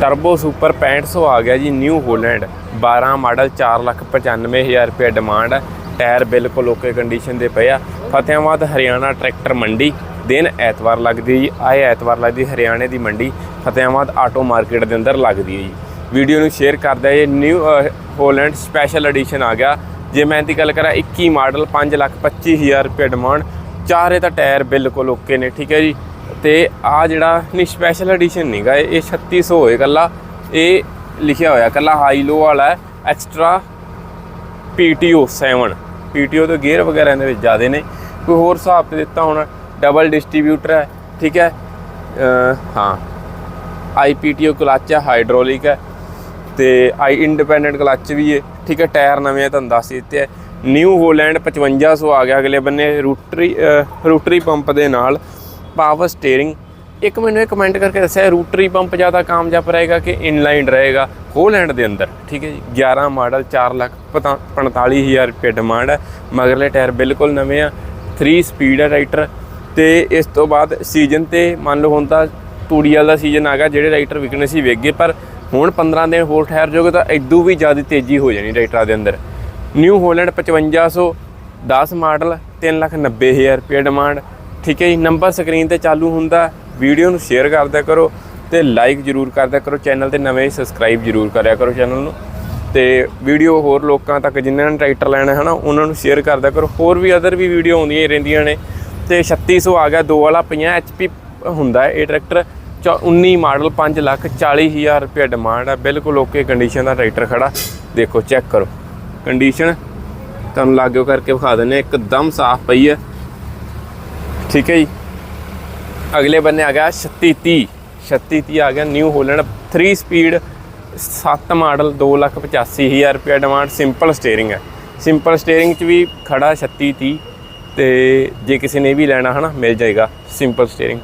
Turbo super 6500 ਆ ਗਿਆ ਜੀ, ਨਿਊ ਹੋਲੈਂਡ। 12 ਮਾਡਲ 495000 ਰੁਪਏ ਡਿਮਾਂਡ। ਹੈ ਟਾਇਰ ਬਿਲਕੁਲ ਓਕੇ ਕੰਡੀਸ਼ਨ ਦੇ ਪਏ ਆ। ਫਤਿਆਬਾਦ ਹਰਿਆਣਾ ਟਰੈਕਟਰ ਮੰਡੀ। ਦਿਨ ਐਤਵਾਰ ਲੱਗਦੀ ਜੀ, ਆਏ ਐਤਵਾਰ ਲੱਗਦੀ ਹਰਿਆਣੇ ਦੀ ਮੰਡੀ। ਫਤਿਆਬਾਦ ਆਟੋ ਮਾਰਕੀਟ ਦੇ ਅੰਦਰ ਲੱਗਦੀ ਹੈ ਜੀ। ਵੀਡੀਓ ਨੂੰ ਸ਼ੇਅਰ ਕਰਦਾ ਇਹ ਨਿਊ ਹੋਲੈਂਡ ਸਪੈਸ਼ਲ ਐਡੀਸ਼ਨ ਆ ਗਿਆ। ਜੇ ਮੈਂ ਇਹਦੀ ਗੱਲ ਕਰਾਂ 21 ਮਾਡਲ 525000 ਰੁਪਏ ਡਿਮਾਂਡ। ਚਾਰੇ ਤਾਂ ਟਾਇਰ ਬਿਲਕੁਲ ਓਕੇ ਨੇ, ਠੀਕ ਹੈ ਜੀ। ਤੇ ਆ ਜਿਹੜਾ ਨਹੀਂ ਸਪੈਸ਼ਲ ਐਡੀਸ਼ਨ ਨਹੀਂਗਾ ਇਹ ਇਹ 3600 ਹੋਏ ਕੱਲਾ। ਇਹ ਲਿਖਿਆ ਹੋਇਆ ਕੱਲਾ ਹਾਈ ਲੋ ਵਾਲਾ ਐਕਸਟਰਾ PTO 7 PTO ਦੇ ਗੇਅਰ ਵਗੈਰਾ ਦੇ ਵਿੱਚ ਜ਼ਿਆਦੇ ਨੇ। ਕੋਈ ਹੋਰ ਹਿਸਾਬ ਤੇ ਦਿੱਤਾ ਹੁਣ ਡਬਲ ਡਿਸਟ੍ਰੀਬਿਊਟਰ ਹੈ, ਠੀਕ ਹੈ। ਅਹ ਹਾਂ IPTO ਕਲੱਚ ਹੈ ਹਾਈਡ੍ਰੋਲਿਕ ਹੈ, ਤੇ ਆਈ ਇੰਡੀਪੈਂਡੈਂਟ ਕਲੱਚ ਵੀ ਹੈ, ਠੀਕ ਹੈ, ਟਾਇਰ ਨਵੇਂ ਆ, ਤੁਹਾਨੂੰ ਦੱਸ ਦਿੱਤੇ ਹੈ ਨਿਊ ਹੋਲੈਂਡ 5500 ਆ ਗਿਆ ਅਗਲੇ ਬੰਨੇ ਰੂਟਰੀ ਰੂਟਰੀ ਪੰਪ ਦੇ ਨਾਲ। ਪਾਵਰ ਸਟੀਅਰਿੰਗ ਇੱਕ ਮੈਨੂੰ ਇਹ ਕਮੈਂਟ ਕਰਕੇ ਦੱਸਿਆ ਰੂਟਰੀ ਪੰਪ ਜ਼ਿਆਦਾ ਕਾਮਯਾਬ ਰਹੇਗਾ ਕਿ ਇਨਲਾਈਨ ਰਹੇਗਾ? ਹੋਲੈਂਡ ਦੇ ਅੰਦਰ। ਠੀਕ ਹੈ ਜੀ। 11 ਮਾਡਲ 4 ਲੱਖ ਪਤਾ- 45000 ਰੁਪਏ ਡਿਮਾਂਡ ਹੈ। ਮਗਰਲੇ ਟਾਇਰ ਬਿਲਕੁਲ ਨਵੇਂ ਆ। 3 ਸਪੀਡ ਹੈ ਰਾਈਟਰ ਤੇ ਇਸ ਤੋਂ ਬਾਅਦ ਸੀਜ਼ਨ ਤੇ ਮੰਨ ਲਓ ਹੁਣ ਤਾਂ ਤੂੜੀ ਵਾਲਾ ਸੀਜ਼ਨ ਆ ਗਿਆ, ਜਿਹੜੇ ਰਾਈਟਰ ਵਿਕਣੇ ਸੀ ਵਿਕ ਗਏ। ਪਰ ਹੁਣ 15 ਦਿਨ ਹੋਰ ਠਹਿਰ ਜੋਗੇ ਤਾਂ ਇਦੋਂ ਵੀ ਜ਼ਿਆਦਾ ਤੇਜ਼ੀ ਹੋ ਜਾਣੀ ਰਾਈਟਰਾਂ ਦੇ ਅੰਦਰ। ਨਿਊ ਹੋਲੈਂਡ 5500 10 ਮਾਡਲ 390000 ਰੁਪਏ ਡਿਮਾਂਡ ਠੀਕ ਹੈ ਜੀ ਨੰਬਰ ਸਕਰੀਨ ਤੇ ਚਾਲੂ ਹੁੰਦਾ ਵੀਡੀਓ ਨੂੰ ਸ਼ੇਅਰ ਕਰਦਿਆ ਕਰੋ ਤੇ ਲਾਈਕ ਜਰੂਰ ਕਰਦਿਆ ਕਰੋ। ਚੈਨਲ ਤੇ ਨਵੇਂ ਸਬਸਕ੍ਰਾਈਬ ਜਰੂਰ ਕਰਿਆ ਕਰੋ ਚੈਨਲ ਨੂੰ। ਤੇ ਵੀਡੀਓ ਹੋਰ ਲੋਕਾਂ ਤੱਕ ਜਿਨ੍ਹਾਂ ਨੇ ਟਰੈਕਟਰ ਲੈਣਾ ਹੈ ਨਾ ਉਹਨਾਂ ਨੂੰ ਸ਼ੇਅਰ ਕਰਦਿਆ ਕਰੋ। ਹੋਰ ਵੀ ਅਦਰ ਵੀ ਵੀਡੀਓ ਆਉਂਦੀਆਂ ਰਹਿੰਦੀਆਂ ਨੇ। ਤੇ 3600 ਆ ਗਿਆ ਦੋ ਵਾਲਾ 50 ਐਚਪੀ ਹੁੰਦਾ ਹੈ। ਇਹ ਟਰੈਕਟਰ ਚੌ- 19 ਮਾਡਲ 5 ਲੱਖ 40 ਹਜ਼ਾਰ ਰੁਪਏ ਡਿਮਾਂਡ ਹੈ। ਬਿਲਕੁਲ ਓਕੇ ਕੰਡੀਸ਼ਨ ਦਾ ਟਰੈਕਟਰ ਖੜਾ। ਦੇਖੋ ਚੈੱਕ ਕਰੋ। ਕੰਡੀਸ਼ਨ ਤੁਹਾਨੂੰ ਲਾਗਿਓ ਕਰਕੇ ਵਿਖਾ ਦਿੰਦੇ ਹਾਂ, ਇੱਕਦਮ ਸਾਫ਼ ਪਈ ਹੈ। ਠੀਕ ਹੈ ਜੀ। ਅਗਲੇ ਬੰਨੇ ਆ ਗਿਆ 3630 3630 ਆ ਗਿਆ ਨਿਊ ਹੋਲੈਂਡ 3 ਸਪੀਡ 7 ਮਾਡਲ 285000 ਰੁਪਏ ਡਿਮਾਂਡ ਸਿੰਪਲ ਸਟੀਅਰਿੰਗ ਹੈ। ਸਿੰਪਲ ਸਟੀਅਰਿੰਗ ਚ ਵੀ ਖੜਾ 3630 ਤੇ ਜੇ ਕਿਸੇ ਨੇ ਵੀ ਲੈਣਾ ਹਨਾ, ਮਿਲ ਜਾਏਗਾ ਸਿੰਪਲ ਸਟੀਅਰਿੰਗ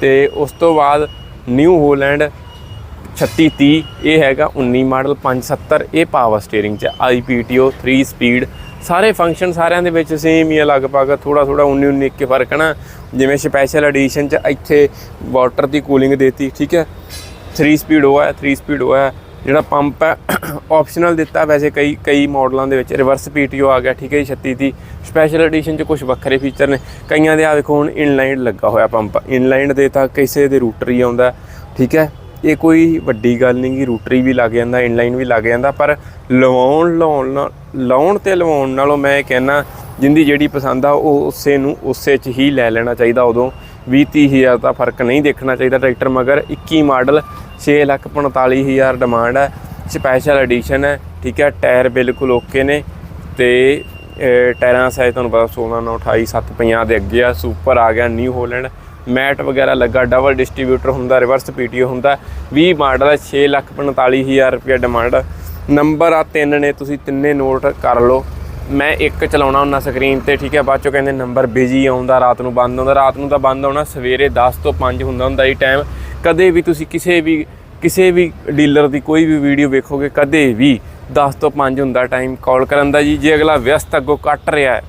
ਤੇ ਉਸ ਤੋਂ ਬਾਅਦ ਨਿਊ ਹੋਲੈਂਡ 3630 ਇਹ ਹੈਗਾ 19 ਮਾਡਲ 570 ਇਹ ਪਾਵਰ ਸਟੀਅਰਿੰਗ ਚ IPTO 3 ਸਪੀਡ ਸਾਰੇ ਫੰਕਸ਼ਨ ਸਾਰਿਆਂ ਦੇ ਵਿੱਚ ਸੇਮ ਹੀ ਆ, ਲਗਭਗ ਥੋੜਾ ਥੋੜਾ 19 19 ਕੇ ਫ਼ਰਕ ਹੈ ਨਾ। ਜਿਵੇਂ ਸਪੈਸ਼ਲ ਐਡੀਸ਼ਨ ਚ ਇੱਥੇ ਵਾਟਰ ਦੀ ਕੂਲਿੰਗ ਦੇਤੀ, ਠੀਕ ਹੈ? 3 ਸਪੀਡ ਉਹ ਹੈ 3 ਸਪੀਡ ਉਹ ਹੈ ਜਿਹੜਾ ਪੰਪ ਹੈ ਆਪਸ਼ਨਲ ਦਿੱਤਾ ਵੈਸੇ ਕਈ ਕਈ ਮਾਡਲਾਂ ਦੇ ਵਿੱਚ ਰਿਵਰਸ PTO ਆ ਗਿਆ, ਠੀਕ ਹੈ ਜੀ 36 ਦੀ ਸਪੈਸ਼ਲ ਐਡੀਸ਼ਨ ਚ ਕੁਝ ਵੱਖਰੇ ਫੀਚਰ ਨੇ। ਕਈਆਂ ਦੇ ਆ ਵੇਖੋ ਹੁਣ ਇਨਲਾਈਨ ਲੱਗਾ ਹੋਇਆ ਪੰਪ ਇਨਲਾਈਨ ਦੇ ਤਾਂ ਕਿਸੇ ਦੇ ਰੂਟਰ ਹੀ ਆਉਂਦਾ, ਠੀਕ ਹੈ? ਇਹ ਕੋਈ ਵੱਡੀ ਗੱਲ ਨਹੀਂ ਕਿ ਰੂਟਰੀ ਵੀ ਲੱਗ ਜਾਂਦਾ ਇਨਲਾਈਨ ਵੀ ਲੱਗ ਜਾਂਦਾ, ਪਰ ਲਵਾਉਣ, ਲਾਉਣ ਨਾਲ, ਲਾਉਣ ਤੇ ਲਵਾਉਣ ਨਾਲੋਂ ਮੈਂ ਇਹ ਕਹਿਣਾ ਜਿੰਦੀ ਜਿਹੜੀ ਪਸੰਦ ਆ, ਉਹ ਉਸੇ ਨੂੰ, ਉਸੇ 'ਚ ਹੀ ਲੈ ਲੈਣਾ ਚਾਹੀਦਾ, ਉਦੋਂ 20 30 ਹਜ਼ਾਰ ਦਾ ਫ਼ਰਕ ਨਹੀਂ ਦੇਖਣਾ ਚਾਹੀਦਾ ਟਰੈਕਟਰ, ਮਗਰ 21 ਮਾਡਲ 6 ਲੱਖ 45 ਹਜ਼ਾਰ ਡਿਮਾਂਡ ਹੈ ਸਪੈਸ਼ਲ ਐਡੀਸ਼ਨ ਹੈ ਠੀਕ ਹੈ ਟਾਇਰ ਬਿਲਕੁਲ ਓਕੇ ਨੇ, ਤੇ ਟਾਇਰਾਂ ਸਾਈਜ਼ ਤੁਹਾਨੂੰ ਪਤਾ 16 9 28 7 50 ਦੇ ਅੱਗੇ ਆ ਸੁਪਰ ਆ ਗਿਆ ਨਿਊ ਹੋਲੈਂਡ ਮੈਟ ਵਗੈਰਾ ਲੱਗਾ ਡਬਲ ਡਿਸਟ੍ਰੀਬਿਊਟਰ ਹੁੰਦਾ ਰਿਵਰਸ ਪੀਟੀਓ ਹੁੰਦਾ 20 ਮਾਡਲ ਹੈ 6 ਲੱਖ 45000 ਰੁਪਏ ਡਿਮਾਂਡ ਨੰਬਰ ਆ ਤਿੰਨ ਨੇ, ਤੁਸੀਂ ਤਿੰਨੇ ਨੋਟ ਕਰ ਲਓ। ਮੈਂ ਇੱਕ ਚਲਾਉਣਾ ਹੁੰਦਾ ਸਕਰੀਨ ਤੇ, ਠੀਕ ਹੈ, ਬਾਅਦ ਚੋਂ ਕਹਿੰਦੇ ਨੰਬਰ ਬਿਜ਼ੀ ਆਉਂਦਾ, ਰਾਤ ਨੂੰ ਬੰਦ ਆਉਂਦਾ, ਰਾਤ ਨੂੰ ਤਾਂ ਬੰਦ ਆਉਣਾ, ਸਵੇਰੇ 10 ਤੋਂ 5 ਹੁੰਦਾ ਹੁੰਦਾ ਇਹ ਟਾਈਮ ਕਦੇ ਵੀ ਤੁਸੀਂ ਕਿਸੇ ਵੀ ਕਿਸੇ ਵੀ ਡੀਲਰ ਦੀ ਕੋਈ ਵੀ ਵੀਡੀਓ ਵੇਖੋਗੇ, ਕਦੇ ਵੀ 10 ਤੋਂ 5 ਹੁੰਦਾ ਟਾਈਮ ਕਾਲ ਕਰਨ ਦਾ ਜੀ, ਜੇ ਅਗਲਾ ਵਿਅਸਤ ਅੱਗੋਂ ਕੱਟ ਰਿਹਾ ਹੈ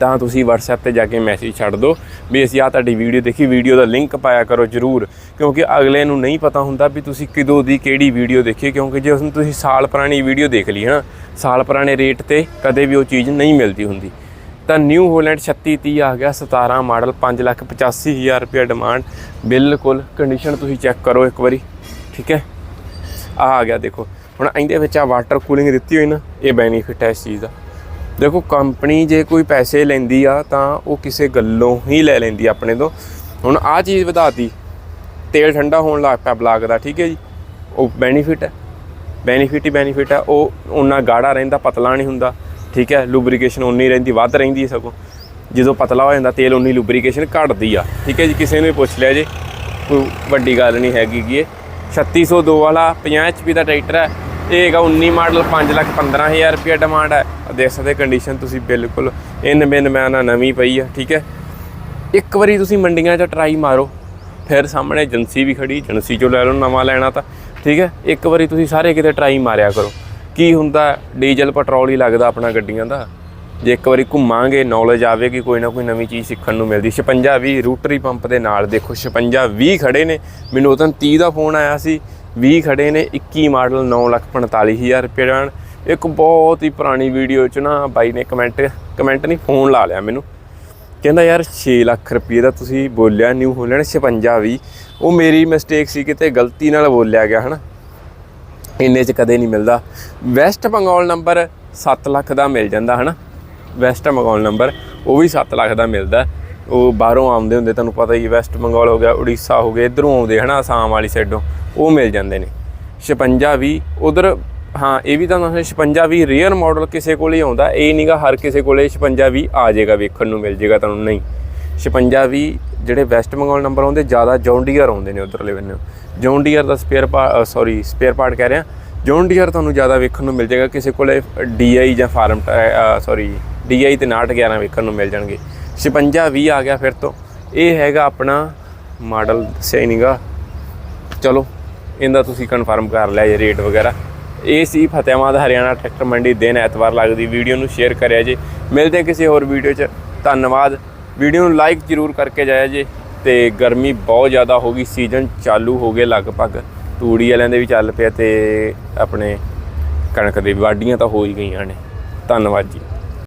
ਤਾਂ ਤੁਸੀਂ WhatsApp ਤੇ ਜਾ ਕੇ ਮੈਸੇਜ ਛੱਡ ਦਿਓ। ਵੀ ਅਸੀਂ ਆ ਤੁਹਾਡੀ ਵੀਡੀਓ ਦੇਖੀ ਵੀਡੀਓ ਦਾ ਲਿੰਕ ਪਾਇਆ ਕਰੋ ਜਰੂਰ। ਕਿਉਂਕਿ ਅਗਲੇ ਨੂੰ ਨਹੀਂ ਪਤਾ ਹੁੰਦਾ ਵੀ ਤੁਸੀਂ ਕਿਦੋਂ ਦੀ ਕਿਹੜੀ ਵੀਡੀਓ ਦੇਖੀ, ਕਿਉਂਕਿ ਜੇ ਉਸਨੂੰ ਤੁਸੀਂ ਸਾਲ ਪੁਰਾਣੀ ਵੀਡੀਓ ਦੇਖ ਲਈ ਹੈ ਨਾ ਸਾਲ ਪੁਰਾਣੇ ਰੇਟ ਤੇ ਕਦੇ ਵੀ ਉਹ ਚੀਜ਼ ਨਹੀਂ ਮਿਲਦੀ ਹੁੰਦੀ। ਤਾਂ ਨਿਊ ਹੋਲੈਂਡ 3630 ਆ ਗਿਆ 17 ਮਾਡਲ 585000 ਰੁਪਏ ਡਿਮਾਂਡ ਬਿਲਕੁਲ ਕੰਡੀਸ਼ਨ ਤੁਸੀਂ ਚੈੱਕ ਕਰੋ ਇੱਕ ਵਾਰੀ, ਠੀਕ ਹੈ? ਆ ਆ ਗਿਆ ਦੇਖੋ। ਹੁਣ ਇਹਦੇ ਵਿੱਚ ਆ ਵਾਟਰ ਕੂਲਿੰਗ ਦਿੱਤੀ ਹੋਈ ਨਾ, ਇਹ ਬੈਨੀਫਿਟ ਹੈ ਇਸ ਚੀਜ਼ ਦਾ। ਦੇਖੋ, ਕੰਪਨੀ ਜੇ ਕੋਈ ਪੈਸੇ ਲੈਂਦੀ ਆ, ਤਾਂ ਉਹ ਕਿਸੇ ਗੱਲੋਂ ਹੀ ਲੈ ਲੈਂਦੀ ਆਪਣੇ ਤੋਂ। ਹੁਣ ਆ ਚੀਜ਼ ਵਧਾਤੀ। ਤੇਲ ਠੰਡਾ ਹੋਣ ਲੱਗ ਪਿਆ ਬਲਾਕ ਦਾ, ਠੀਕ ਹੈ ਜੀ? ਉਹ ਬੈਨੀਫਿਟ ਹੈ। ਬੈਨੀਫਿਟ ਹੀ ਬੈਨੀਫਿਟ ਹੈ। ਉਹ ਉਹਨਾਂ ਗਾੜਾ ਰਹਿੰਦਾ, ਪਤਲਾ ਨਹੀਂ ਹੁੰਦਾ, ਠੀਕ ਹੈ? ਲੂਬਰੀਕੇਸ਼ਨ ਉਨੀ ਰਹਿੰਦੀ, ਵੱਧ ਰਹਿੰਦੀ ਸਗੋਂ। ਜਦੋਂ ਪਤਲਾ ਹੋ ਜਾਂਦਾ, ਤੇਲ ਉਨੀ ਲੂਬਰੀਕੇਸ਼ਨ ਘਟਦੀ ਆ, ਠੀਕ ਹੈ ਜੀ? ਕਿਸੇ ਨੇ ਪੁੱਛ ਲਿਆ ਜੇ, ਕੋਈ ਵੱਡੀ ਗੱਲ ਨਹੀਂ ਹੈਗੀ ਗੀ ਇਹ। 3602 ਵਾਲਾ 50 HP ਦਾ ਟਰੈਕਟਰ ਹੈ। ਇਹ ਹੈਗਾ 19 ਮਾਡਲ 5 ਲੱਖ 15000 ਰੁਪਏ ਡਿਮਾਂਡ ਹੈ। ਆਹ ਦੇਖ ਸਕਦੇ ਕੰਡੀਸ਼ਨ ਤੁਸੀਂ ਬਿਲਕੁਲ ਇਨ ਬਿਨ ਮੈਂ ਨਾ ਨਵੀਂ ਪਈ ਆ, ਠੀਕ ਹੈ? ਇੱਕ ਵਾਰੀ ਤੁਸੀਂ ਮੰਡੀਆਂ 'ਚ ਟਰਾਈ ਮਾਰੋ, ਫਿਰ ਸਾਹਮਣੇ ਏਜੰਸੀ ਵੀ ਖੜੀ, ਏਜੰਸੀ 'ਚੋਂ ਲੈ ਲਓ ਨਵਾਂ ਲੈਣਾ ਤਾਂ, ਠੀਕ ਹੈ? ਇੱਕ ਵਾਰੀ ਤੁਸੀਂ ਸਾਰੇ ਕਿਤੇ ਟਰਾਈ ਮਾਰਿਆ ਕਰੋ। ਕੀ ਹੁੰਦਾ, ਡੀਜ਼ਲ, ਪੈਟਰੋਲ ਹੀ ਲੱਗਦਾ ਆਪਣਾ ਗੱਡੀਆਂ ਦਾ। ਜੇ ਇੱਕ ਵਾਰੀ ਘੁੰਮਾਂਗੇ ਨੌਲੇਜ ਆਵੇਗੀ, ਕੋਈ ਨਾ ਕੋਈ ਨਵੀਂ ਚੀਜ਼ ਸਿੱਖਣ ਨੂੰ ਮਿਲਦੀ। 56 20 ਰੂਟਰੀ ਪੰਪ ਦੇ ਨਾਲ ਦੇਖੋ 56 20 ਖੜੇ ਨੇ। ਮੈਨੂੰ ਉਦੋਂ 30 ਦਾ ਫੋਨ ਆਇਆ ਸੀ। 20 ਖੜੇ ਨੇ 21 ਮਾਡਲ 945000 ਰੁਪਏ ਜਾਣ ਇੱਕ ਬਹੁਤ ਹੀ ਪੁਰਾਣੀ ਵੀਡੀਓ ਚ ਨਾ ਬਾਈ ਨੇ ਕਮੈਂਟ ਕਮੈਂਟ ਨਹੀਂ, ਫੋਨ ਲਾ ਲਿਆ ਮੈਨੂੰ। ਕਹਿੰਦਾ, ਯਾਰ 6 ਲੱਖ ਰੁਪਏ ਦਾ ਤੁਸੀਂ ਬੋਲਿਆ ਨਿਊ ਹੋਲੈਂਡ 56 ਵੀ ਉਹ ਮੇਰੀ ਮਿਸਟੇਕ ਸੀ, ਕਿਤੇ ਗਲਤੀ ਨਾਲ ਬੋਲਿਆ ਗਿਆ, ਹਨਾ? ਇੰਨੇ ਚ ਕਦੇ ਨਹੀਂ ਮਿਲਦਾ। ਵੈਸਟ ਬੰਗਾਲ ਨੰਬਰ 7 ਲੱਖ ਦਾ ਮਿਲ ਜਾਂਦਾ, ਹਨਾ? ਵੈਸਟ ਬੰਗਾਲ ਨੰਬਰ ਉਹ ਵੀ 7 ਲੱਖ ਦਾ ਮਿਲਦਾ। ਉਹ ਬਾਹਰੋਂ ਆਉਂਦੇ ਹੁੰਦੇ, ਤੁਹਾਨੂੰ ਪਤਾ ਹੀ ਵੈਸਟ ਬੰਗਾਲ ਹੋ ਗਿਆ, ਉੜੀਸਾ ਹੋ ਗਿਆ, ਇਧਰੋਂ ਆਉਂਦੇ, ਹਨਾ, ਆਸਾਮ ਵਾਲੀ ਸਾਈਡੋਂ ਉਹ ਮਿਲ ਜਾਂਦੇ ਨੇ। 56 ਵੀ ਉਧਰ, ਹਾਂ, ਇਹ ਵੀ ਤੁਹਾਨੂੰ 56 ਵੀ ਰੇਅਰ ਮਾਡਲ ਕਿਸੇ ਕੋਲ ਹੀ ਆਉਂਦਾ, ਇਹ ਨਹੀਂਗਾ ਹਰ ਕਿਸੇ ਕੋਲੇ 56 ਵੀ ਆ ਜਾਏਗਾ, ਵੇਖਣ ਨੂੰ ਮਿਲ ਜਾਏਗਾ ਤੁਹਾਨੂੰ, ਨਹੀਂ। 56 ਵੀ ਜਿਹੜੇ ਵੈਸਟ ਬੰਗਾਲ ਨੰਬਰ ਆਉਂਦੇ, ਜ਼ਿਆਦਾ ਜੌਂਡੀਅਰ ਆਉਂਦੇ ਨੇ ਉਧਰਲੇ ਬੰਨੇ। ਜੌਂਡੀਅਰ ਦਾ spare part sorry spare part ਕਹਿ ਰਿਹਾ। ਜੌਂਡੀਅਰ ਤੁਹਾਨੂੰ ਜ਼ਿਆਦਾ ਵੇਖਣ ਨੂੰ ਮਿਲ ਜਾਏਗਾ, ਕਿਸੇ ਕੋਲੇ ਡੀਆਈ ਜਾਂ ਫਾਰਮ ਸੌਰੀ ਡੀਆਈ ਤੇ 911 ਵੇਖਣ ਨੂੰ ਮਿਲ ਜਾਣਗੇ। 56 ਵੀ ਆ ਗਿਆ ਫਿਰ ਤੋਂ। ਇਹ ਹੈਗਾ ਆਪਣਾ ਮਾਡਲ ਸਹੀ ਹੀ ਨਹੀਂਗਾ ਚਲੋ। ਇਹਦਾ ਤੁਸੀਂ ਕਨਫਰਮ ਕਰ ਲਿਆ ਜੇ ਰੇਟ ਵਗੈਰਾ। ਇਹ ਸੀ ਫਤਿਆਬਾਦ ਹਰਿਆਣਾ ਟਰੈਕਟਰ ਮੰਡੀ ਦਿਨ ਐਤਵਾਰ ਲੱਗਦੀ। ਵੀਡੀਓ ਨੂੰ ਸ਼ੇਅਰ ਕਰਿਆ ਜੇ। ਮਿਲਦੇ ਕਿਸੇ ਹੋਰ ਵੀਡੀਓ 'ਚ। ਧੰਨਵਾਦ। ਵੀਡੀਓ ਨੂੰ ਲਾਈਕ ਜ਼ਰੂਰ ਕਰਕੇ ਜਾਇਆ ਜੇ। ਤੇ ਗਰਮੀ ਬਹੁਤ ਜ਼ਿਆਦਾ ਹੋ ਗਈ। ਸੀਜ਼ਨ ਚਾਲੂ ਹੋ ਗਏ ਲਗਭਗ। ਤੂੜੀ ਵਾਲਿਆਂ ਦੇ ਵੀ ਚੱਲ ਪਿਆ ਤੇ ਆਪਣੇ ਕਣਕ ਦੇ ਵਾਢੀਆਂ ਤਾਂ ਹੋ ਹੀ ਗਈਆਂ ਨੇ। ਧੰਨਵਾਦ ਜੀ।